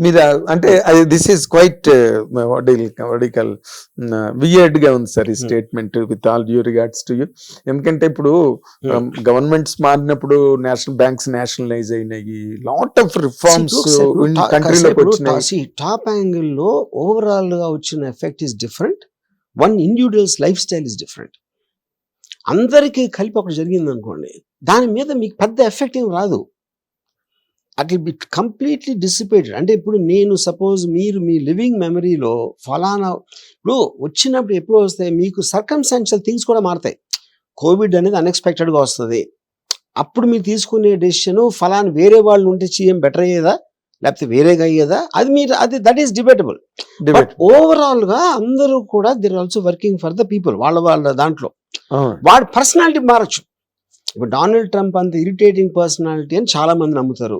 మీద అంటే అది దిస్ ఈస్ క్వైట్ వడికల్ వియర్డ్గా ఉంది సార్ ఈ. Statement with all due regards to you ఎందుకంటే ఇప్పుడు Hmm. గవర్నమెంట్స్ మారినప్పుడు నేషనల్ బ్యాంక్స్ నేషనలైజ్ అయినాయి. లాట్ ఆఫ్ రిఫార్మ్స్ కంట్రీలోకి వచ్చినాయి. టాప్ యాంగిల్లో ఓవరాల్గా వచ్చిన effect is different one individuals life style is different అందరికీ కలిపి ఒకటి జరిగింది అనుకోండి దాని మీద మీకు పెద్ద ఎఫెక్ట్ ఏం రాదు. అట్ బి కంప్లీట్లీ డిసిపేటెడ్ అంటే ఇప్పుడు నేను సపోజ్ మీరు మీ లివింగ్ మెమరీలో ఫలానా ఇప్పుడు వచ్చినప్పుడు ఎప్పుడు వస్తాయి మీకు సర్కమ్స్టాన్షియల్ థింగ్స్ కూడా మారుతాయి. కోవిడ్ అనేది అన్ఎక్స్పెక్టెడ్గా వస్తుంది. అప్పుడు మీరు తీసుకునే డెసిషన్ ఫలానా వేరే వాళ్ళు ఉంటే చేయం బెటర్ అయ్యేదా? లేకపోతే వేరేగా అయ్యేదా? అది మీరు అది that is debatable but Debate. ఓవరాల్గా అందరూ కూడా they're also working for the people వాళ్ళ వాళ్ళ దాంట్లో. వాడి పర్సనాలిటీ మారచ్చు. ఇప్పుడు డొనాల్డ్ ట్రంప్ అంత ఇరిటేటింగ్ పర్సనాలిటీ అని చాలా మంది నమ్ముతారు.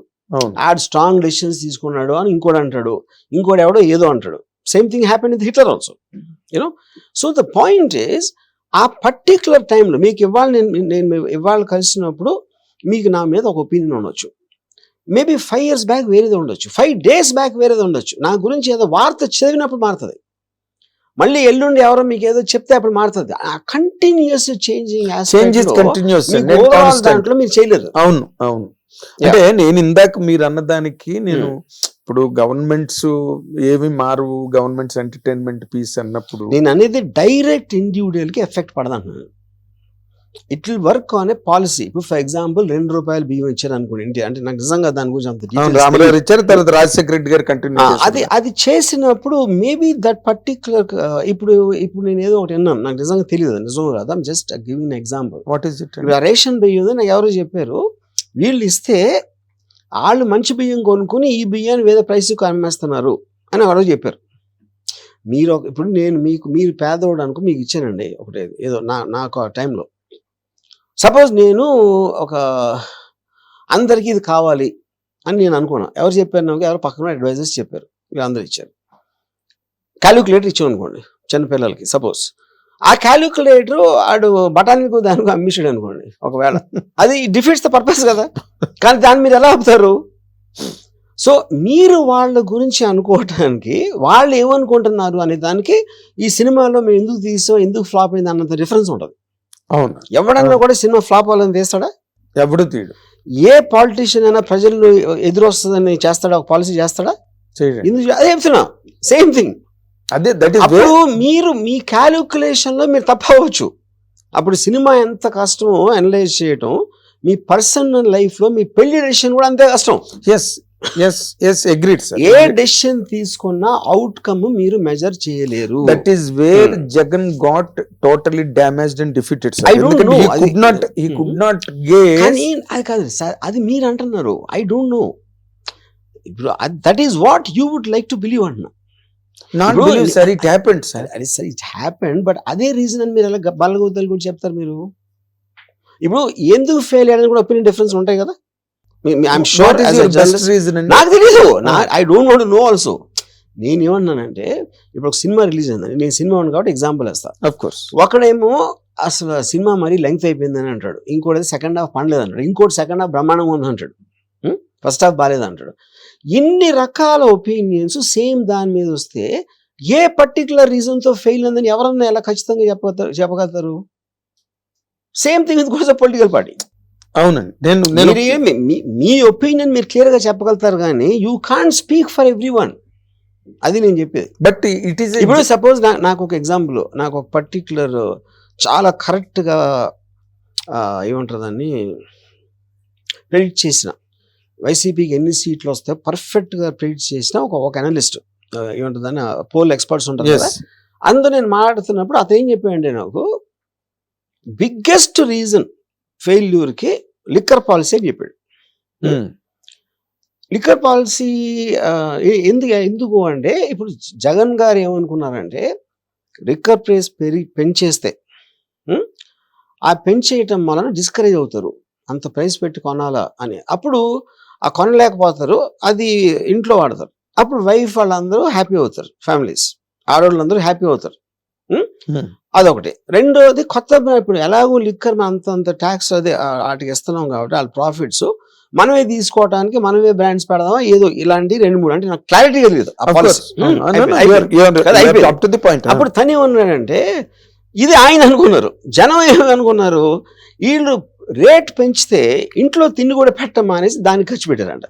ఆడ్ స్ట్రాంగ్ డెసిషన్స్ తీసుకున్నాడు అని ఇంకోటి అంటాడు. ఇంకోటి ఎవడో ఏదో అంటాడు. Same thing happen with Hitler also you know so the point is ఆ పర్టిక్యులర్ టైంలో మీకు ఇవాళ నేను నేను ఇవాళ కలిసినప్పుడు మీకు నా మీద ఒక ఒపీనియన్ ఉండొచ్చు. మేబీ ఫైవ్ ఇయర్స్ బ్యాక్ వేరేది ఉండొచ్చు. ఫైవ్ డేస్ బ్యాక్ వేరేది ఉండొచ్చు. నా గురించి ఏదో వార్త చదివినప్పుడు మారుతుంది. మళ్ళీ ఎల్లుండి ఎవరో మీకు ఏదో చెప్తే అప్పుడు మారుతుంది. ఆ కంటిన్యూస్ చేంజింగ్ దాంట్లో మీరు చేయలేరు. అవును అవును. అంటే నేను ఇందాక మీరు అన్నదానికి నేను ఇప్పుడు గవర్నమెంట్స్ ఏవి మారు గవర్నమెంట్స్ ఎంటర్టైన్మెంట్ పీస్ అన్నప్పుడు నేను అనేది డైరెక్ట్ ఇండివిజువల్కి effect పడదంటున్నాను. It will work on a policy. ఇప్పుడు ఫర్ ఎగ్జాంపుల్ రెండు రూపాయలు బియ్యం ఇచ్చారు అనుకోండి ఇంటి అంటే నాకు నిజంగా దాని గురించి అంత. ఇచ్చారు తర్వాత రాజశేఖర రెడ్డి గారు కంటిన్యూ అది అది చేసినప్పుడు మేబీ దట్ పర్టికులర్ ఇప్పుడు ఇప్పుడు నేను ఏదో ఒకటి విన్నాను. నాకు నిజంగా తెలియదు నిజం కాదు just giving example what is it ration బియ్యం నాకు ఎవరో చెప్పారు వీళ్ళు ఇస్తే వాళ్ళు మంచి బియ్యం కొనుక్కుని ఈ బియ్యాన్ని వేరే ప్రైస్కి అమ్మేస్తున్నారు అని ఒకరోజు చెప్పారు. మీరు ఇప్పుడు నేను మీకు మీరు పేదవాడు అనుకో మీకు ఇచ్చానండి ఒకటి ఏదో నా నాకు ఆ టైంలో. సపోజ్ నేను ఒక అందరికీ ఇది కావాలి అని నేను అనుకున్నాను ఎవరు చెప్పారు నాకు? ఎవరు పక్కన అడ్వైజర్స్ చెప్పారు. వీళ్ళందరూ ఇచ్చారు. క్యాలిక్యులేటర్ ఇచ్చాం అనుకోండి చిన్నపిల్లలకి సపోజ్ ఆ క్యాలిక్యులేటర్ ఆడు బఠానీకు దానికి అమ్మిషాడు అనుకోండి ఒకవేళ. అది డిఫీట్స్ ద పర్పస్ కదా. కానీ దాన్ని మీరు ఎలా ఆపుతారు? సో మీరు వాళ్ళ గురించి అనుకోవటానికి వాళ్ళు ఏమనుకుంటున్నారు అనే దానికి ఈ సినిమాలో మేము ఎందుకు తీసాం ఎందుకు ఫ్లాప్ అయింది అన్నంత డిఫరెన్స్ ఉంటుంది. అవును. ఎవడన్నా కూడా సినిమా ఫ్లాప్ అవ్వాలని తీస్తాడా ఎవడు తీయడు. ఏ పాలిటీషియన్ అయినా ప్రజలు ఎదురొస్తుందని చేస్తాడా? ఒక పాలసీ చేస్తాడా? ఎందుకు అదే చెప్తున్నా. సేమ్ థింగ్ అదే దట్ అప్పుడు మీరు మీ క్యాలిక్యులేషన్లో మీరు తప్పవచ్చు అప్పుడు సినిమా ఎంత కష్టమో అనలైజ్ చేయటం మీ పర్సనల్ లైఫ్లో మీ పెళ్ళి డెసిషన్ కూడా అంతే కష్టం. Yes yes yes agreed sir ఏ డెసిషన్ తీసుకున్నా అవుట్కమ్ మీరు మెజర్ చేయలేరు. That is where. Jagan got totally damaged and defeated don't know. He అది- could not he. Could not get కానీ అది కాదు సార్ అది మీరు అంటున్నారు. I don't know that is what you would like to believe అంటున్నా. Not believe sir it happened sir అది సరే ఇట్ హ్యాపెన్ బట్ అదే రీజన్ అని మీరు ఎలా బల్లగొద్దలు కూడా చెప్తారు మీరు. ఇప్పుడు ఎందుకు ఫెయిల్ అయ్యారని కూడా ఒపీనియన్ డిఫరెన్స్ ఉంటాయి కదా? నాకు తెలీదు. I don't want no also నేను ఏమన్నానంటే ఇప్పుడు ఒక సినిమా రిలీజ్ అయిందని నేను సినిమా ఉంది కాబట్టి ఎగ్జాంపుల్ వేస్తా. ఆఫ్ కోర్స్ ఒకడేమో అసలు సినిమా మరీ లెంగ్త్ అయిపోయిందని అంటాడు. ఇంకోటి సెకండ్ హాఫ్ పండలేదు అంటాడు ఇంకోటి సెకండ్ హాఫ్ బ్రహ్మాండంగా ఉంది అంటాడు. ఫస్ట్ హాఫ్ బాగాలేదు అంటాడు. ఇన్ని రకాల ఒపీనియన్స్ సేమ్ దాని మీద వస్తే ఏ పర్టికులర్ రీజన్తో ఫెయిల్ అందని ఎవరన్నా ఎలా ఖచ్చితంగా చెప్పగలుగుతారు? చెప్పగలుగుతారు? Same thing with course political party అవునండి. నేను మీరు మీ- మీ ఒపీనియన్ మీరు క్లియర్గా చెప్పగలుగుతారు కానీ you can't speak for everyone అది నేను చెప్పేది. బట్ ఇట్ ఈస్ ఇప్పుడు సపోజ్ నాకు ఒక ఎగ్జాంపుల్ నాకు ఒక పర్టిక్యులర్ చాలా కరెక్ట్గా ఏమంటారు దాన్ని ప్రెడిక్ట్ చేసిన. వైసీపీకి ఎన్ని సీట్లు వస్తాయో పర్ఫెక్ట్గా ప్రెడిక్ట్ చేసిన ఒక ఒక అనలిస్ట్ ఏమంటుంది దాన్ని పోల్ ఎక్స్పర్ట్స్ ఉంటారు కదా? అందులో నేను మాట్లాడుతున్నప్పుడు అతను ఏం చెప్పాడంటే నాకు బిగ్గెస్ట్ రీజన్ ఫెయిల్యూర్కి లిక్కర్ పాలసీ అని చెప్పాడు. Hmm. లిక్కర్ పాలసీ ఎందుకు ఎందుకు అంటే ఇప్పుడు జగన్ గారు ఏమనుకున్నారంటే లిక్కర్ ప్రైస్ పెరిగి పెంచేస్తే ఆ పెంచేయటం వలన డిస్కరేజ్ అవుతారు. అంత ప్రైస్ పెట్టి కొనాలా అని. అప్పుడు ఆ కొనలేకపోతారు అది ఇంట్లో వాడతారు. అప్పుడు వైఫ్ వాళ్ళందరూ హ్యాపీ అవుతారు ఫ్యామిలీస్ ఆడవాళ్ళందరూ హ్యాపీ అవుతారు? Hmm. అదొకటి. రెండోది కొత్త ఇప్పుడు ఎలాగో లిక్కర్ అంత అంత ట్యాక్స్ అదే వాటికి ఇస్తున్నాం కాబట్టి వాళ్ళ ప్రాఫిట్స్ మనమే తీసుకోవడానికి మనమే బ్రాండ్స్ పెడదామా ఏదో ఇలాంటి రెండు మూడు అంటే నాకు క్లారిటీ తెలియదు. Hmm, point. అప్పుడు తను ఏమన్నాడంటే ఇది ఆయన అనుకున్నారు. జనం ఏమని అనుకున్నారు వీళ్ళు రేట్ పెంచితే ఇంట్లో తిండి కూడా పెట్టమా అనేసి దానికి ఖర్చు పెట్టారంట?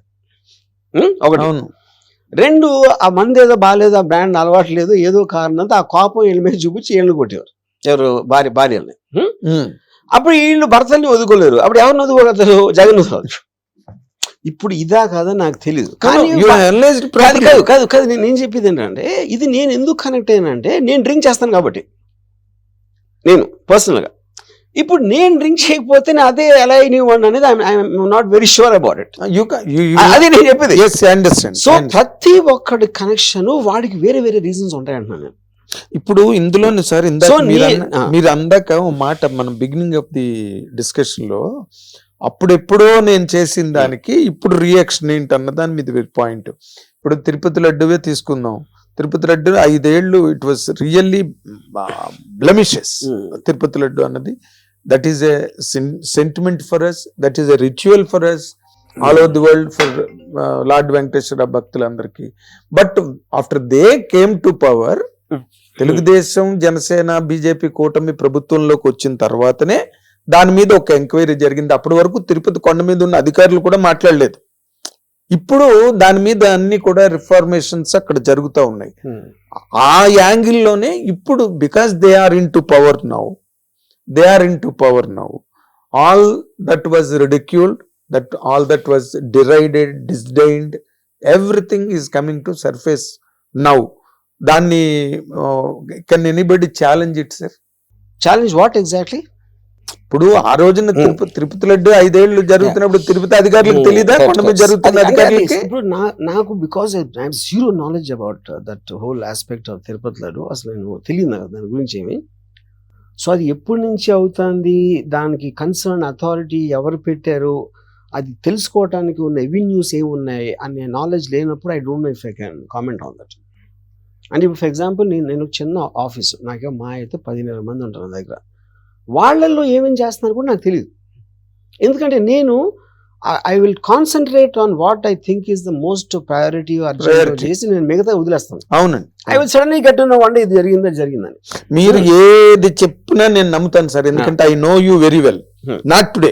ఒకటి. అవును. రెండు ఆ మంది ఏదో బాగాలేదు ఆ బ్రాండ్ అలవాటు లేదు ఏదో కారణంతో ఆ కోపం వీళ్ళ మీద చూపించి వీళ్ళు కొట్టేవారు. ఎవరు? భార్య భార్యల్ని. అప్పుడు వీళ్ళు భర్తల్ని వదుకోలేరు అప్పుడు ఎవరిని వదుకోగలుగుతారు జగన్ ఇప్పుడు ఇదా కాదా నాకు తెలియదు కానీ కాదు. కాదు కాదు కాదు నేను నేను చెప్పేది ఏంటంటే ఇది నేను ఎందుకు కనెక్ట్ అయ్యానంటే నేను డ్రింక్ చేస్తాను కాబట్టి. నేను పర్సనల్గా ఇప్పుడు నేను డ్రింక్ చేయకపోతే అదే ఎలా అయినవ్వండి అనేది I'm not very sure about it అదే నేను చెప్పేది. సో. ప్రతి ఒక్కడి కనెక్షన్ వాడికి వేరే వేరే రీజన్స్ ఉంటాయి అంటున్నాను నేను. ఇప్పుడు ఇందులోనే సార్ ఇందాక మీరు అందాక మాట మనం బిగినింగ్ ఆఫ్ ది డిస్కషన్లో అప్పుడెప్పుడో నేను చేసిన దానికి ఇప్పుడు రియాక్షన్ ఏంటి అన్న దాని మీద పాయింట్ ఇప్పుడు తిరుపతి లడ్డువే తీసుకుందాం. తిరుపతి లడ్డు ఐదేళ్ళు it was really blemishes Tirupati laddu అన్నది. That is a sentiment for us that is a ritual for us all over the world for lord Venkateswara భక్తులందరికీ. But after they came to power Telugu Desam Janasena BJP కూటమి ప్రభుత్వంలోకి వచ్చిన తర్వాతనే దాని మీద ఒక enquiry జరిగింది. అప్పటి వరకు తిరుపతి కొండ మీద ఉన్న అధికారులు కూడా మాట్లాడలేదు. ఇప్పుడు దాని మీద అన్ని కూడా రిఫార్మేషన్స్ అక్కడ జరుగుతూ ఉన్నాయి. ఆ యాంగిల్లోనే ఇప్పుడు because they are into power now they are into power now all that was ridiculed that all that was derided disdained everything is coming to surface now దాన్ని can anybody challenge it sir challenge what exactly ఇప్పుడు ఆ రోజున తిరుపతి తిరుపతి లడ్డు ఐదేళ్ళు జరుగుతున్నప్పుడు తిరుపతి అధికారులకు తెలియదా కొండ మీద జరుగుతున్న అధికారులకి? ఇప్పుడు నాకు because I zero knowledge about that whole aspect of Tirupati laddu అసలు నేను తెలియదు నాకు దాని గురించి ఏమి. సో అది ఎప్పటి నుంచి అవుతుంది? దానికి కన్సర్న్ అథారిటీ ఎవరు పెట్టారు? అది తెలుసుకోవటానికి ఉన్న ఎవెన్యూస్ ఏమి ఉన్నాయి? అనే నాలెడ్జ్ లేనప్పుడు I don't know if I can comment on that అంటే ఇప్పుడు ఫర్ ఎగ్జాంపుల్ నేను నేను చిన్న ఆఫీస్ నాకే మా అయితే పదిహేను మంది ఉంటారు నా దగ్గర. వాళ్ళల్లో ఏమేమి చేస్తున్నారు కూడా నాకు తెలియదు ఎందుకంటే నేను I will concentrate on what I think is the most priority. చేసి నేను మిగతా వదిలేస్తాను. అవునండి. ఐ విల్ సడన్లీ గెట్ ఉన్న వన్ డే ఇది జరిగింది జరిగిందని మీరు ఏది చెప్పినా నేను నమ్ముతాను సార్. ఎందుకంటే I know you very well Hmm. Not today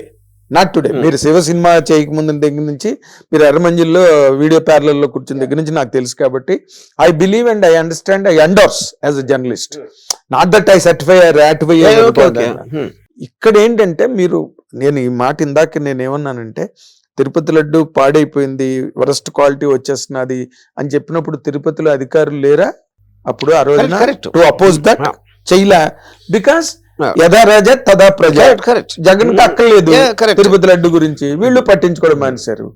not today Hmm. మీరు శివ సినిమా చేయకముందు దగ్గర నుంచి మీరు ఎర్రమంజిల్లో వీడియో ప్యారలల్లో కూర్చున్న దగ్గర నుంచి నాకు తెలుసు కాబట్టి I believe and I understand I understand as a journalist not that I certify ratify ఇక్కడ ఏంటంటే మీరు నేను ఈ మాట ఇందాక నేను ఏమన్నానంటే తిరుపతి లడ్డు పాడైపోయింది వరస్ట్ క్వాలిటీ వచ్చేస్తున్నది అని చెప్పినప్పుడు తిరుపతిలో అధికారులు లేరా? అప్పుడు ఆ రోజున టు అపోజ్ దట్. చెయ్యలా బికాస్. యథా రాజా తదా ప్రజ. జగన్ అక్కర్లేదు తిరుపతి లడ్డు గురించి. వీళ్ళు పట్టించుకోవడం మానేశారు.